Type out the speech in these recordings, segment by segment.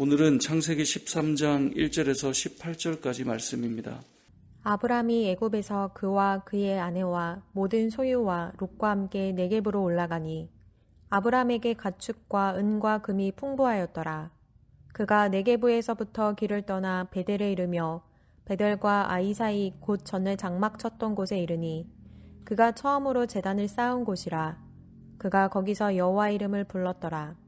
오늘은 창세기 13장 1절에서 18절까지 말씀입니다. 아브람이 애굽에서 그와 그의 아내와 모든 소유와 롯과 함께 네겝으로 올라가니 아브람에게 가축과 은과 금이 풍부하였더라. 그가 네게부에서부터 길을 떠나 베델에 이르며 베델과 아이 사이 곧 전에 장막 쳤던 곳에 이르니 그가 처음으로 재단을 쌓은 곳이라 그가 거기서 여호와 이름을 불렀더라.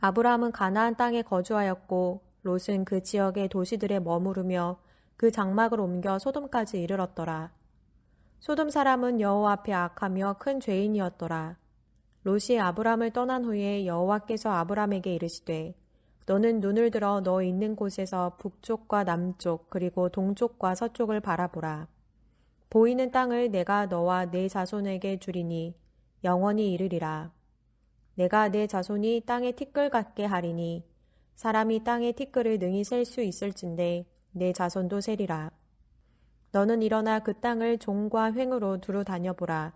아브라함은 가나안 땅에 거주하였고 롯은 그 지역의 도시들에 머무르며 그 장막을 옮겨 소돔까지 이르렀더라. 소돔 사람은 여호와 앞에 악하며 큰 죄인이었더라. 롯이 아브람을 떠난 후에 여호와께서 아브람에게 이르시되 너는 눈을 들어 너 있는 곳에서 북쪽과 남쪽 그리고 동쪽과 서쪽을 바라보라. 보이는 땅을 내가 너와 내 자손에게 주리니 영원히 이르리라. 내가 내 자손이 땅의 티끌 같게 하리니 사람이 땅의 티끌을 능히 셀 수 있을진데 내 자손도 세리라. 너는 일어나 그 땅을 종과 횡으로 두루 다녀보라.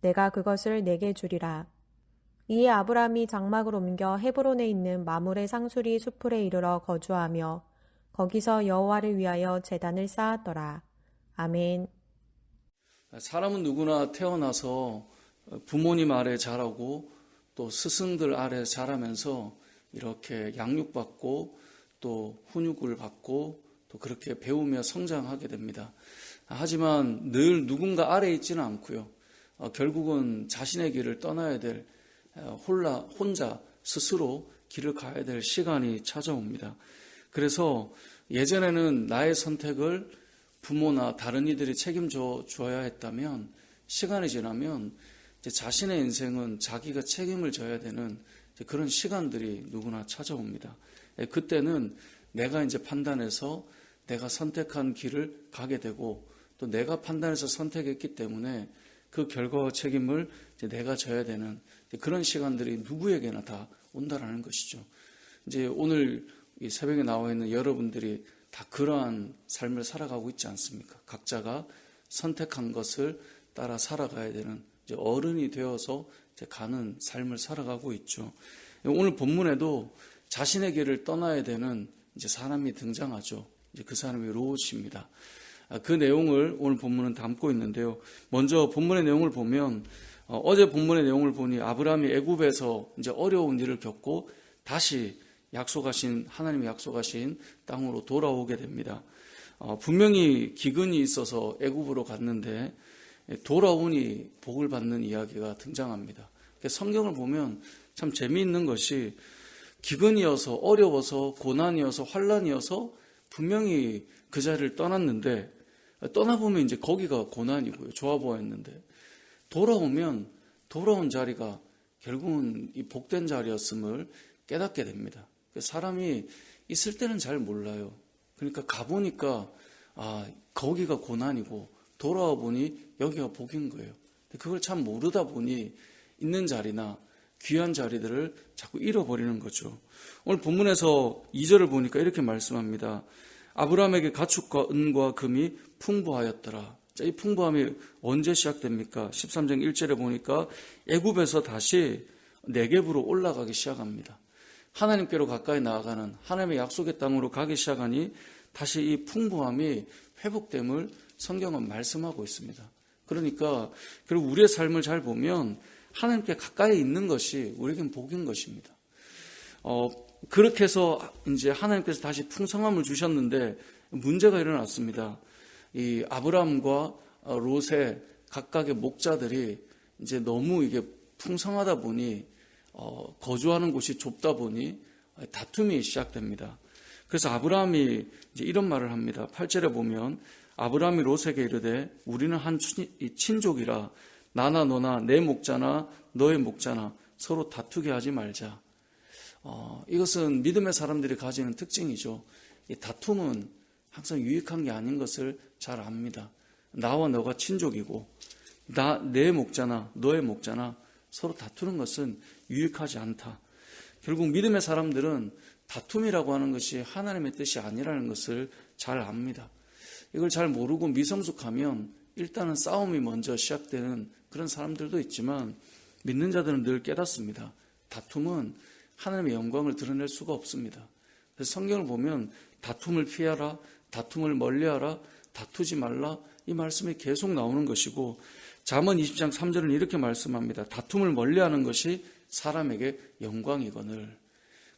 내가 그것을 내게 주리라. 이에 아브람이 장막을 옮겨 헤브론에 있는 마물의 상수리 수풀에 이르러 거주하며 거기서 여호와를 위하여 제단을 쌓았더라. 아멘. 사람은 누구나 태어나서 부모님 아래 자라고 또 스승들 아래 자라면서 이렇게 양육받고 또 훈육을 받고 또 그렇게 배우며 성장하게 됩니다. 하지만 늘 누군가 아래 있지는 않고요. 어, 결국은 자신의 길을 떠나야 될 홀라 혼자 스스로 길을 가야 될 시간이 찾아옵니다. 그래서 예전에는 나의 선택을 부모나 다른 이들이 책임져 줘야 했다면 시간이 지나면 자신의 인생은 자기가 책임을 져야 되는 그런 시간들이 누구나 찾아옵니다. 예, 그때는 내가 이제 판단해서 내가 선택한 길을 가게 되고 또 내가 판단해서 선택했기 때문에 그 결과와 책임을 내가 져야 되는 그런 시간들이 누구에게나 다 온다라는 것이죠. 이제 오늘 새벽에 나와 있는 여러분들이 다 그러한 삶을 살아가고 있지 않습니까? 각자가 선택한 것을 따라 살아가야 되는 어른이 되어서 가는 삶을 살아가고 있죠. 오늘 본문에도 자신의 길을 떠나야 되는 이제 사람이 등장하죠. 이제 그 사람이 롯입니다. 아, 그 내용을 오늘 본문은 담고 있는데요. 먼저 본문의 내용을 보면 어, 제 본문의 내용을 보니 아브라함이 애굽에서 이제 어려운 일을 겪고 다시 약속하신 하나님이 약속하신 땅으로 돌아오게 됩니다. 어, 분명히 기근이 있어서 애굽으로 갔는데 돌아오니 복을 받는 이야기가 등장합니다. 성경을 보면 참 재미있는 것이 기근이어서 어려워서 고난이어서 환란이어서 분명히 그 자리를 떠났는데 떠나보면 이제 거기가 고난이고요. 좋아 보였는데 돌아오면 돌아온 자리가 결국은 이 복된 자리였음을 깨닫게 됩니다. 사람이 있을 때는 잘 몰라요. 그러니까 가보니까 아 거기가 고난이고 돌아와 보니 여기가 복인 거예요. 그걸 참 모르다 보니 있는 자리나 귀한 자리들을 자꾸 잃어버리는 거죠. 오늘 본문에서 2절을 보니까 이렇게 말씀합니다. 아브라함에게 가축과 은과 금이 풍부하였더라. 자, 이 풍부함이 언제 시작됩니까? 13장 1절에 보니까 애굽에서 다시 내geb으로 올라가기 시작합니다. 하나님께로 가까이 나아가는 하나님의 약속의 땅으로 가기 시작하니 다시 이 풍부함이 회복됨을 성경은 말씀하고 있습니다. 그러니까 결국 우리의 삶을 잘 보면 하나님께 가까이 있는 것이 우리에겐 복인 것입니다. 어, 그렇게 해서 이제 하나님께서 다시 풍성함을 주셨는데 문제가 일어났습니다. 이 아브라함과 롯의 각각의 목자들이 이제 너무 이게 풍성하다 보니 어, 거주하는 곳이 좁다 보니 다툼이 시작됩니다. 그래서 아브라함이 이제 이런 말을 합니다. 8절에 보면 아브라함이 롯에게 이르되 우리는 한 친족이라 나나 너나 내 목자나 너의 목자나 서로 다투게 하지 말자. 어, 이것은 믿음의 사람들이 가지는 특징이죠. 이 다툼은 항상 유익한 게 아닌 것을 잘 압니다. 나와 너가 친족이고 나 내 목자나 너의 목자나 서로 다투는 것은 유익하지 않다. 결국 믿음의 사람들은 다툼이라고 하는 것이 하나님의 뜻이 아니라는 것을 잘 압니다. 이걸 잘 모르고 미성숙하면 일단은 싸움이 먼저 시작되는 그런 사람들도 있지만 믿는 자들은 늘 깨닫습니다. 다툼은 하나님의 영광을 드러낼 수가 없습니다. 그래서 성경을 보면 다툼을 피하라, 다툼을 멀리하라, 다투지 말라 이 말씀이 계속 나오는 것이고 잠언 20장 3절은 이렇게 말씀합니다. 다툼을 멀리하는 것이 사람에게 영광이거늘.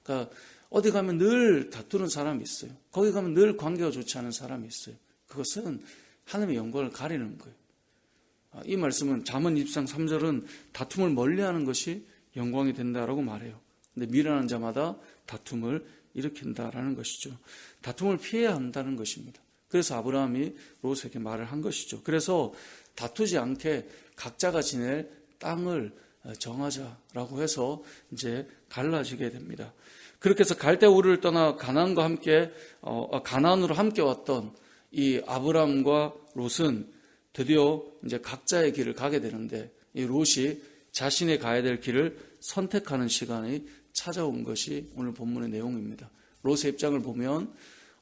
그러니까 어디 가면 늘 다투는 사람이 있어요. 거기 가면 늘 관계가 좋지 않은 사람이 있어요. 그것은 하나님의 영광을 가리는 거예요. 아, 이 말씀은 잠언 20장 3절은 다툼을 멀리하는 것이 영광이 된다라고 말해요. 근데 미련한 자마다 다툼을 일으킨다라는 것이죠. 다툼을 피해야 한다는 것입니다. 그래서 아브라함이 롯에게 말을 한 것이죠. 그래서 다투지 않게 각자가 지낼 땅을 정하자라고 해서 이제 갈라지게 됩니다. 그렇게 해서 갈대우를 떠나 가나안과 함께 어, 가나안으로 함께 왔던 이 아브람과 롯은 드디어 이제 각자의 길을 가게 되는데 이 롯이 자신이 가야 될 길을 선택하는 시간이 찾아온 것이 오늘 본문의 내용입니다. 롯의 입장을 보면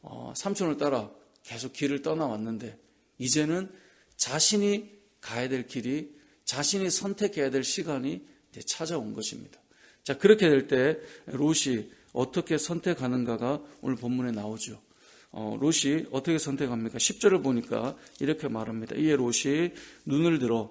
어, 삼촌을 따라 계속 길을 떠나왔는데 이제는 자신이 가야 될 길이 자신이 선택해야 될 시간이 찾아온 것입니다. 자 그렇게 될 때 롯이 어떻게 선택하는가가 오늘 본문에 나오죠. 어, 롯이 어떻게 선택합니까? 10절을 보니까 이렇게 말합니다. 이에 롯이 눈을 들어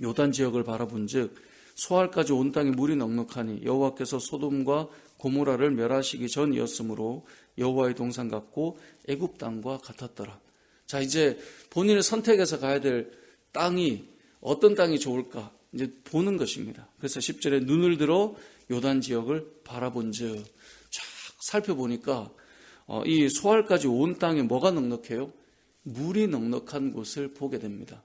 요단 지역을 바라본 즉 소알까지 온 땅에 물이 넉넉하니 여호와께서 소돔과 고모라를 멸하시기 전이었으므로 여호와의 동산 같고 애굽 땅과 같았더라. 자 이제 본인의 선택해서 가야 될 땅이 어떤 땅이 좋을까 이제 보는 것입니다. 그래서 10절에 눈을 들어 요단 지역을 바라본즉 쫙 살펴보니까 어, 이 소알까지 온 땅에 뭐가 넉넉해요? 물이 넉넉한 곳을 보게 됩니다.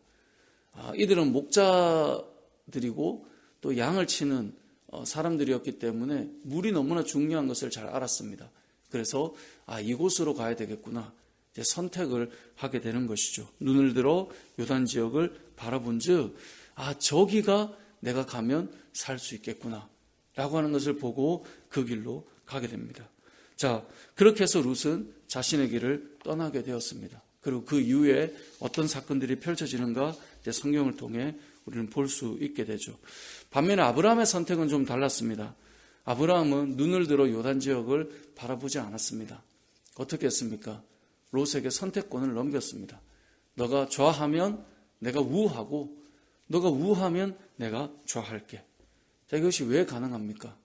아, 이들은 목자들이고 또 양을 치는 어, 사람들이었기 때문에 물이 너무나 중요한 것을 잘 알았습니다. 그래서 아 이곳으로 가야 되겠구나 이제 선택을 하게 되는 것이죠. 눈을 들어 요단 지역을 바라본즉 아 저기가 내가 가면 살 수 있겠구나 라고 하는 것을 보고 그 길로 가게 됩니다. 자, 그렇게 해서 룻은 자신의 길을 떠나게 되었습니다. 그리고 그 이후에 어떤 사건들이 펼쳐지는가 성경을 통해 우리는 볼 수 있게 되죠. 반면에 아브라함의 선택은 좀 달랐습니다. 아브라함은 눈을 들어 요단 지역을 바라보지 않았습니다. 어떻게 했습니까? 롯에게 선택권을 넘겼습니다. 너가 좌하면 내가 우하고 너가 우하면 내가 좌할게. 자, 이것이 왜 가능합니까?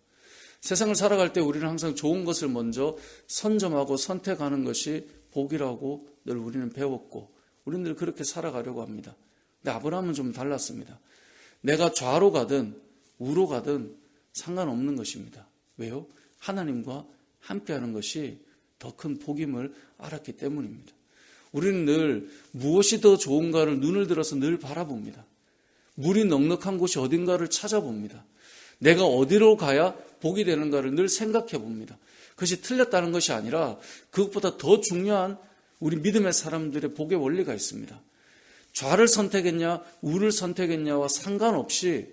세상을 살아갈 때 우리는 항상 좋은 것을 먼저 선점하고 선택하는 것이 복이라고 늘 우리는 배웠고 우리는 늘 그렇게 살아가려고 합니다. 근데 아브라함은 좀 달랐습니다. 내가 좌로 가든 우로 가든 상관없는 것입니다. 왜요? 하나님과 함께하는 것이 더 큰 복임을 알았기 때문입니다. 우리는 늘 무엇이 더 좋은가를 눈을 들어서 늘 바라봅니다. 물이 넉넉한 곳이 어딘가를 찾아봅니다. 내가 어디로 가야 복이 되는가를 늘 생각해 봅니다. 그것이 틀렸다는 것이 아니라 그것보다 더 중요한 우리 믿음의 사람들의 복의 원리가 있습니다. 좌를 선택했냐, 우를 선택했냐와 상관없이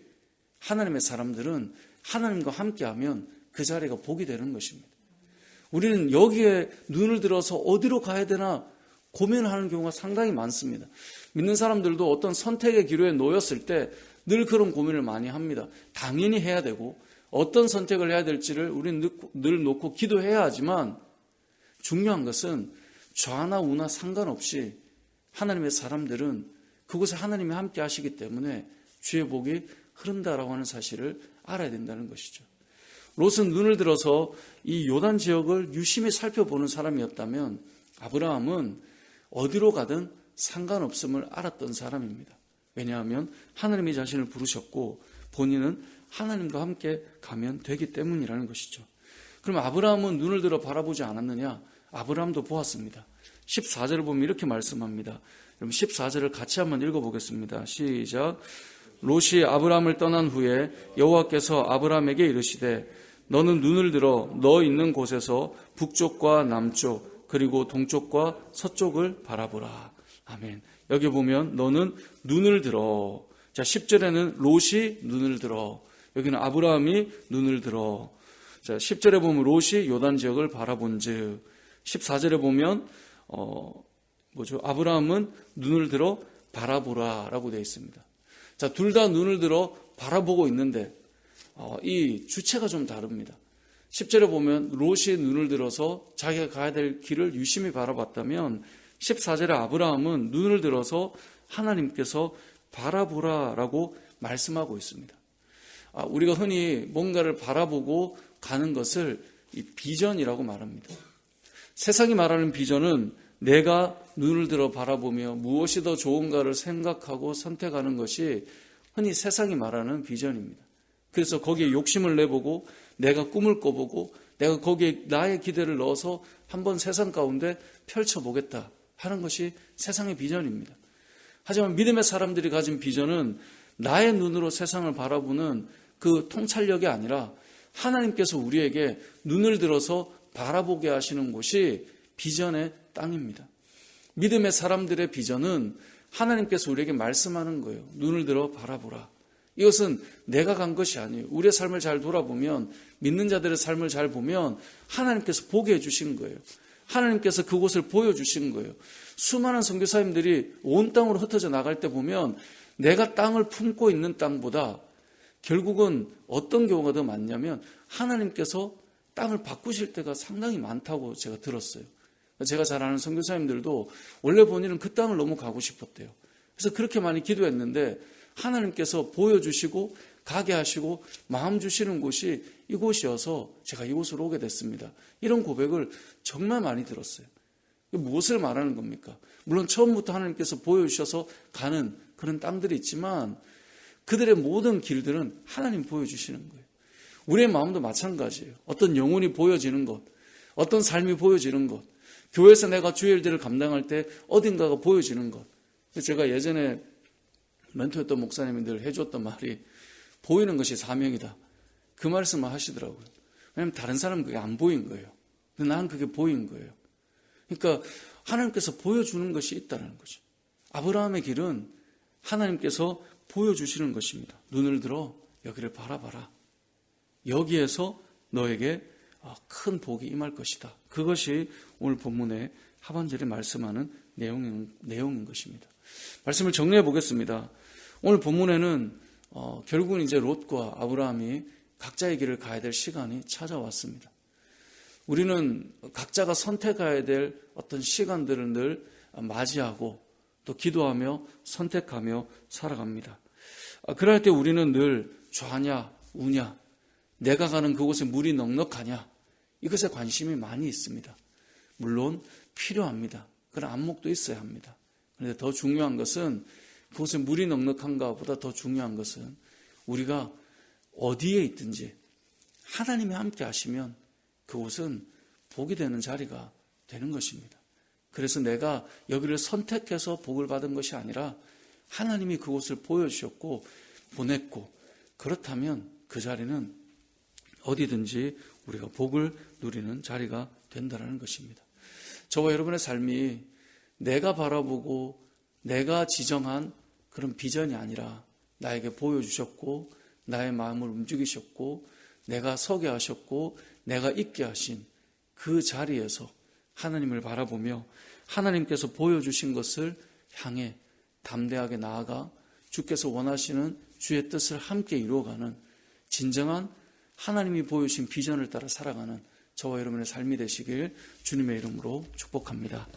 하나님의 사람들은 하나님과 함께하면 그 자리가 복이 되는 것입니다. 우리는 여기에 눈을 들어서 어디로 가야 되나 고민하는 경우가 상당히 많습니다. 믿는 사람들도 어떤 선택의 기로에 놓였을 때 늘 그런 고민을 많이 합니다. 당연히 해야 되고 어떤 선택을 해야 될지를 우리는 늘 놓고 기도해야 하지만 중요한 것은 좌나 우나 상관없이 하나님의 사람들은 그곳에 하나님이 함께 하시기 때문에 주의 복이 흐른다라고 하는 사실을 알아야 된다는 것이죠. 롯은 눈을 들어서 이 요단 지역을 유심히 살펴보는 사람이었다면 아브라함은 어디로 가든 상관없음을 알았던 사람입니다. 왜냐하면 하나님이 자신을 부르셨고 본인은 하나님과 함께 가면 되기 때문이라는 것이죠. 그럼 아브라함은 눈을 들어 바라보지 않았느냐? 아브라함도 보았습니다. 14절을 보면 이렇게 말씀합니다. 여러분 14절을 같이 한번 읽어보겠습니다. 시작. 롯이 아브라함을 떠난 후에 여호와께서 아브라함에게 이르시되 너는 눈을 들어 너 있는 곳에서 북쪽과 남쪽 그리고 동쪽과 서쪽을 바라보라. 아멘. 여기 보면 너는 눈을 들어. 자, 10절에는 롯이 눈을 들어. 여기는 아브라함이 눈을 들어. 자, 10절에 보면 롯이 요단 지역을 바라본 즉 14절에 보면 어 뭐죠? 아브라함은 눈을 들어 바라보라 라고 되어 있습니다. 자, 둘 다 눈을 들어 바라보고 있는데 어, 이 주체가 좀 다릅니다. 10절에 보면 롯이 눈을 들어서 자기가 가야 될 길을 유심히 바라봤다면 14절에 아브라함은 눈을 들어서 하나님께서 바라보라라고 말씀하고 있습니다. 아, 우리가 흔히 뭔가를 바라보고 가는 것을 이 비전이라고 말합니다. 세상이 말하는 비전은 내가 눈을 들어 바라보며 무엇이 더 좋은가를 생각하고 선택하는 것이 흔히 세상이 말하는 비전입니다. 그래서 거기에 욕심을 내보고 내가 꿈을 꿔보고 내가 거기에 나의 기대를 넣어서 한번 세상 가운데 펼쳐보겠다 하는 것이 세상의 비전입니다. 하지만 믿음의 사람들이 가진 비전은 나의 눈으로 세상을 바라보는 그 통찰력이 아니라 하나님께서 우리에게 눈을 들어서 바라보게 하시는 곳이 비전의 땅입니다. 믿음의 사람들의 비전은 하나님께서 우리에게 말씀하는 거예요. 눈을 들어 바라보라. 이것은 내가 간 것이 아니에요. 우리의 삶을 잘 돌아보면 믿는 자들의 삶을 잘 보면 하나님께서 보게 해주신 거예요. 하나님께서 그곳을 보여주신 거예요. 수많은 선교사님들이 온 땅으로 흩어져 나갈 때 보면 내가 땅을 품고 있는 땅보다 결국은 어떤 경우가 더 많냐면 하나님께서 땅을 바꾸실 때가 상당히 많다고 제가 들었어요. 제가 잘 아는 선교사님들도 원래 본인은 그 땅을 너무 가고 싶었대요. 그래서 그렇게 많이 기도했는데 하나님께서 보여주시고 가게 하시고 마음 주시는 곳이 이곳이어서 제가 이곳으로 오게 됐습니다. 이런 고백을 정말 많이 들었어요. 무엇을 말하는 겁니까? 물론 처음부터 하나님께서 보여주셔서 가는 그런 땅들이 있지만 그들의 모든 길들은 하나님 보여주시는 거예요. 우리의 마음도 마찬가지예요. 어떤 영혼이 보여지는 것, 어떤 삶이 보여지는 것, 교회에서 내가 주의 일들을 감당할 때 어딘가가 보여지는 것. 제가 예전에 멘토였던 목사님들 해줬던 말이 보이는 것이 사명이다. 그 말씀을 하시더라고요. 왜냐하면 다른 사람은 그게 안 보인 거예요. 근데 나는 그게 보인 거예요. 그러니까 하나님께서 보여주는 것이 있다는 거죠. 아브라함의 길은 하나님께서 보여주시는 것입니다. 눈을 들어 여기를 바라봐라. 여기에서 너에게 큰 복이 임할 것이다. 그것이 오늘 본문의 하반절에 말씀하는 내용인, 내용인 것입니다. 말씀을 정리해 보겠습니다. 오늘 본문에는 어, 결국은 이제 롯과 아브라함이 각자의 길을 가야 될 시간이 찾아왔습니다. 우리는 각자가 선택해야 될 어떤 시간들을 늘 맞이하고 또 기도하며 선택하며 살아갑니다. 아, 그럴 때 우리는 늘 좌냐 우냐 내가 가는 그곳에 물이 넉넉하냐 이것에 관심이 많이 있습니다. 물론 필요합니다. 그런 안목도 있어야 합니다. 그런데 더 중요한 것은 그곳에 물이 넉넉한가 보다 더 중요한 것은 우리가 어디에 있든지 하나님이 함께 하시면 그곳은 복이 되는 자리가 되는 것입니다. 그래서 내가 여기를 선택해서 복을 받은 것이 아니라 하나님이 그곳을 보여주셨고 보냈고 그렇다면 그 자리는 어디든지 우리가 복을 누리는 자리가 된다는 것입니다. 저와 여러분의 삶이 내가 바라보고 내가 지정한 그런 비전이 아니라 나에게 보여주셨고 나의 마음을 움직이셨고 내가 서게 하셨고 내가 있게 하신 그 자리에서 하나님을 바라보며 하나님께서 보여주신 것을 향해 담대하게 나아가 주께서 원하시는 주의 뜻을 함께 이루어가는 진정한 하나님이 보여주신 비전을 따라 살아가는 저와 여러분의 삶이 되시길 주님의 이름으로 축복합니다.